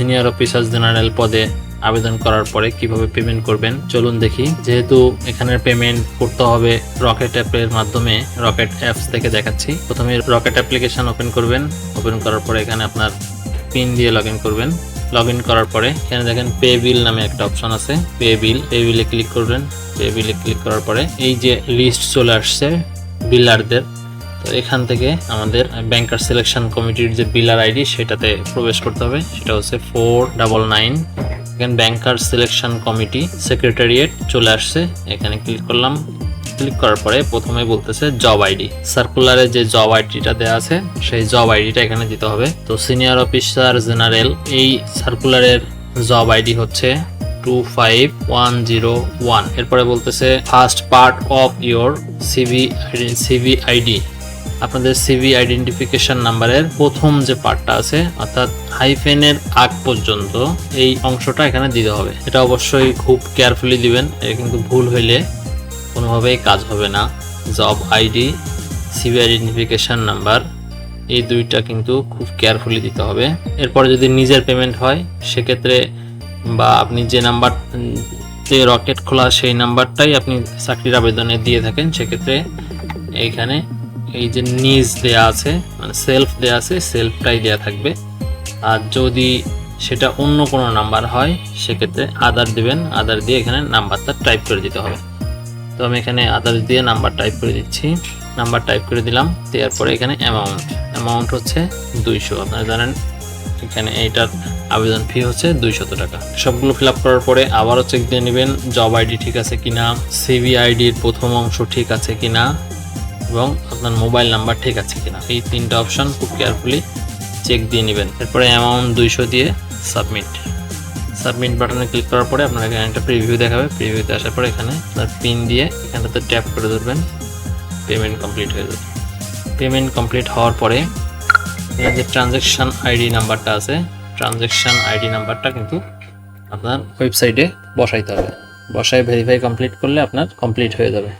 Senior officer general পদে আবেদন করার পরে কীভাবে পেমেন্ট করবেন? চলুন দেখি। যেহেতু এখানে পেমেন্ট করতে হবে রকেট অ্যাপের মাধ্যমে রকেট অ্যাপস থেকে দেখাচ্ছি। প্রথমে রকেট অ্যাপ্লিকেশন ওপেন করবেন। ওপেন করার পরে এখানে আপনার পিন দিয়ে লগ করবেন। লগ করার পরে এখানে দেখেন পে বিল নামে একটা অপশন আছে। পে বিল পে বিলে ক্লিক করবেন। পে বিলে ক্লিক করার পরে এই যে লিস্ট চলে আসছে বিলারদের তো এখান থেকে আমাদের ব্যাংকার সিলেকশন কমিটির যে বিলার আইডি সেটাতে প্রবেশ করতে হবে। সেটা হচ্ছে ফোর ডাবল নাইন এখানে ব্যাংকার সিলেকশন কমিটি সেক্রেটারিয়েট চলে আসছে। এখানে ক্লিক করলাম। ক্লিক করার পরে প্রথমে বলতেছে জব আইডি সার্কুলারে যে জব আইডিটা দেওয়া আছে, সেই জব আইডিটা এখানে দিতে হবে। তো সিনিয়র অফিসার জেনারেল এই সার্কুলারের জব আইডি হচ্ছে two five one zero one এরপরে বলতেছে first part of your CV CV ID আপনাদের সিভি আইডেন্টিফিকেশন নাম্বারের প্রথম যে পার্টটা আছে, অর্থাৎ হাইফেনের আগ পর্যন্ত এই অংশটা এখানে দিতে হবে। এটা অবশ্যই খুব কেয়ারফুলি দিবেন, এটা কিন্তু ভুল হইলে কোনোভাবেই কাজ হবে না। Job ID CV identification number এই দুইটা কিন্তু খুব কেয়ারফুলি দিতে হবে। এরপরে যদি নিজের পেমেন্ট হয়, সেক্ষেত্রে বা আপনি যে নাম্বার তে রকেট খোলা সেই নাম্বারটাই আপনি চাকরির আবেদনে দিয়ে থাকেন, সেক্ষেত্রে এইখানে এই যে নিজ দেয়া আছে মানে সেলফ দেয়া আছে সেলফটাই দেয়া থাকবে। আর যদি সেটা অন্য কোনো নাম্বার হয়, সেক্ষেত্রে আদার দিবেন আদার দিয়ে এখানে নাম্বারটা টাইপ করে দিতে হবে। তো আমি এখানে আদার দিয়ে নাম্বার টাইপ করে দিচ্ছি। নাম্বার টাইপ করে দিলাম, দেওয়ার পরে এখানে অ্যামাউন্ট অ্যামাউন্ট হচ্ছে দুইশো। আপনারা জানেন, এখানে এইটার আবেদন ফি হচ্ছে দুইশত টাকা। সবগুলো ফিল করার পরে আবারও চেক দিয়ে নেবেন জব আইডি ঠিক আছে কিনা সিভি আইডির প্রথম অংশ ঠিক আছে কিনা। এবং আপনার মোবাইল নাম্বার ঠিক আছে কিনা। এই তিনটা অপশন খুব কেয়ারফুলি চেক দিয়ে নেবেন। এরপরে অ্যামাউন্ট দুইশো দিয়ে সাবমিট সাবমিট বাটনে ক্লিক করার পরে আপনার এখানে একটা প্রিভিউ দেখাবে। প্রিভিউতে আসার পরে এখানে আপনার পিন দিয়ে এখানটাতে ট্যাপ করে ধরবেন। পেমেন্ট কমপ্লিট হয়ে যাবে। পেমেন্ট কমপ্লিট হওয়ার পরে এখানে যে ট্রানজ্যাকশন আইডি নাম্বারটা আছে ট্রানজ্যাকশন আইডি নাম্বারটা কিন্তু আপনার ওয়েবসাইটে বসাইতে হবে। বসায় ভেরিফাই কমপ্লিট করলে আপনার কমপ্লিট হয়ে যাবে।